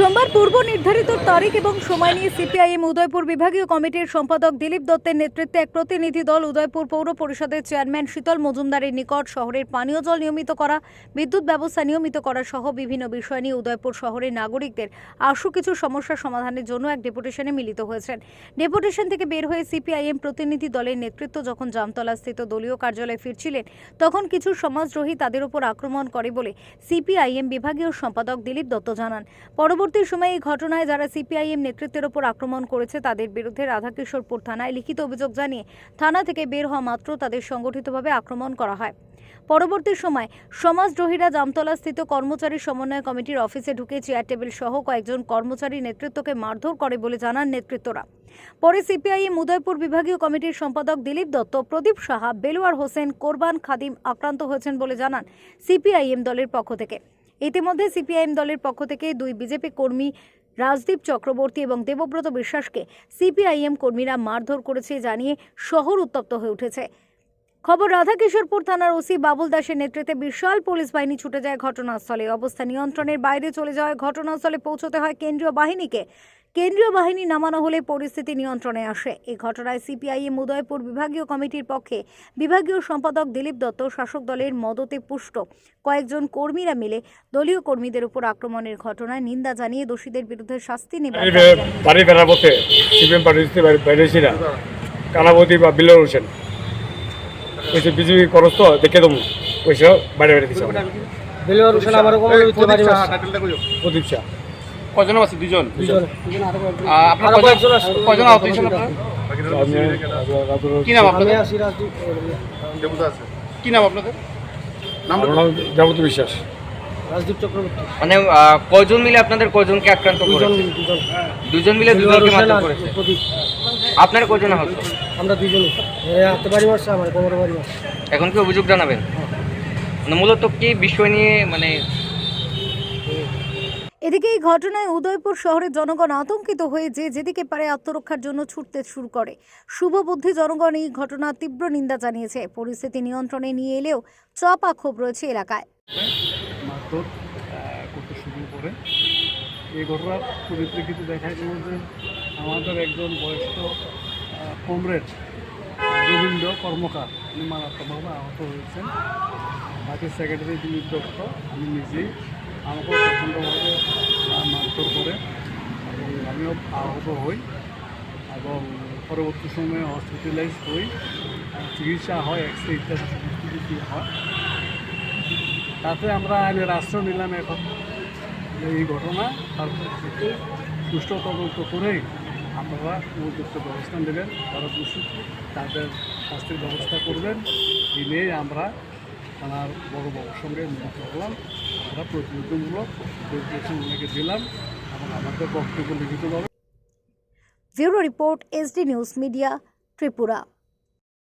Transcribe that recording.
সোমবার পূর্ব নির্ধারিত তারিখ এবং সময় নিয়ে সিপিআইএম উদয়পুর বিভাগীয় কমিটির সম্পাদক দিলীপ দত্তের নেতৃত্বে এক প্রতিনিধি দল উদয়পুর পৌর পরিষদের চেয়ারম্যান শীতল মজুমদারের নিকট শহরের পানীয় জল নিয়মিত করা, বিদ্যুৎ ব্যবস্থা নিয়মিত করা সহ বিভিন্ন বিষয় নিয়ে উদয়পুর শহরের নাগরিকদের আশু কিছু সমস্যা সমাধানের জন্য এক ডেপুটেশনে মিলিত হয়েছেন। ডেপুটেশন থেকে বের হয়ে সিপিআইএম প্রতিনিধি দলের নেতৃত্ব যখন জামতলা স্থিত দলীয় কার্যালয়ে ফিরছিলেন, তখন কিছু সমাজদ্রোহী তাদের উপর আক্রমণ করে বলে সিপিআইএম বিভাগীয় সম্পাদক দিলীপ দত্ত জানান। পরবর্তী সময়ে এই ঘটনায় যারা সিপিআইএম নেতৃত্বের ওপর আক্রমণ করেছে, তাদের বিরুদ্ধে রাধাকিশোরপুর থানায় লিখিত অভিযোগ জানিয়ে থানা থেকে বের হওয়া মাত্র তাদের সংগঠিতভাবে আক্রমণ করা হয়। পরবর্তী সময় সমাজদ্রোহীরা জামতলা স্থিত কর্মচারী সমন্বয় কমিটির অফিসে ঢুকে চেয়ার টেবিল সহ কয়েকজন কর্মচারী নেতৃত্বকে মারধর করে বলে জানান নেতৃত্বরা। পরে সিপিআইএম উদয়পুর বিভাগীয় কমিটির সম্পাদক দিলীপ দত্ত, প্রদীপ সাহা, বেলুয়ার হোসেন, কোরবান খাদিম আক্রান্ত হয়েছেন বলে জানান সিপিআইএম দলের পক্ষ থেকে। ইতিমধ্যে সিপিআইএম দলের পক্ষ থেকে দুই বিজেপি কর্মী রাজদীপ চক্রবর্তী এবং দেবব্রত বিশ্বাসকে সিপিআইএম কর্মীরা মারধর করেছে জানিয়ে শহর উত্তপ্ত হয়ে উঠেছে। খবর, রাধাকিশোরপুর থানার ওসি বাবুল দাসের নেতৃত্বে বিশাল পুলিশ বাহিনী ছুটে যায় ঘটনাস্থলে। অবস্থা নিয়ন্ত্রণের বাইরে চলে যাওয়ায় ঘটনাস্থলে পৌঁছতে হয় কেন্দ্রীয় বাহিনীকে। কেন্দ্রীয় বাহিনী নামানো হলে পরিস্থিতি নিয়ন্ত্রণে আসে। এই ঘটনায় সিপিআইএম উদয়পুর বিভাগীয় কমিটির পক্ষে বিভাগীয় সম্পাদক দিলীপ দত্ত, শাসক দলের মদতে পুষ্ট। কয়েকজন কর্মীরা মিলে দলীয় কর্মীদের উপর আক্রমণের ঘটনায় নিন্দা জানিয়ে দোষীদের বিরুদ্ধে শাস্তি নেবার বাড়ি দাবি ফেরা- জানান। বাড়ি ফেরার পথে সিপিএম পার্টি বাইরেছি না। কানাবতী বা হোসেন। কইছে বিজেপি করস তো দেখে দেবো। কইছে বাইরে বেড়ে দিচ্ছে বেলুয়ার হোসেন আমার কোনো দিতে পারি প্রদীপ শাহ। কজন আছে? দুজন? দুজন। আহ, কজন কজন আহত হয়েছেন আপনার? কি নাম আপনাদের? কি নাম আপনাদের? নাম দেবত বিশ্বাস। রাজদীপ চক্রবর্তী। মানে আহ, কয়জন মিলে আপনাদের কয়জনকে আক্রান্ত দুজন করেছে? দুজন। মিলে দুজনকে মারধর করেছে? আপনার কয়জন আহত আমরা দুজনই হাতে বাড়ি মারছে আমার কোমরে বাড়ি মারছে। এখন কি অভিযোগ জানাবেন? মানে মূলত কি বিষয় নিয়ে মানে এদিকে এই ঘটনায় উদয়পুর শহরের জনগণ আতঙ্কিত হয়ে যে যেদিকে পারে আত্মরক্ষার জন্য ছুটতে শুরু করে। শুভবুদ্ধি জনগণ এই ঘটনার তীব্র নিন্দা জানিয়েছে। পরিস্থিতি নিয়ন্ত্রণে নিয়ে এলেও চাপা ক্ষোভ রয়েছে এলাকায়। করতে শুরু করে। এই ঘটনার পরিপ্রেক্ষিতে দেখা গেল যে আমাদের একজন বয়স্ক কমরেড রবীন্দ্র কর্মকার। উনি মারাত্মকভাবে আহত হয়েছেন। বাকি সেক্রেটারি দিলীপ দত্ত আমি নিজেই। আমাকে প্রচণ্ডভাবে মারধর করে। এবং আমিও আহত হই। এবং পরবর্তী সময়ে হসপিটালাইজ হই। চিকিৎসা হয় এক্সরে ইত্যাদি সমস্ত হয়। তাতে আমরা আইনের আশ্রয় নিলাম এখন। এই ঘটনা, তারপর সুষ্ঠু তদন্ত করেই আপনারা উপযুক্ত ব্যবস্থা নেবেন তারা দোষী তাদের শাস্তির ব্যবস্থা করবেন। এই নিয়েই আমরা থানার বড় সঙ্গে মিলিত হলাম, আমরা প্রতিনিধিমূলক ডেপুটেশন ওনাকে দিলাম এবং আমাদের বক্তব্য লিখিতভাবে। Bureau report SD news media Tripura.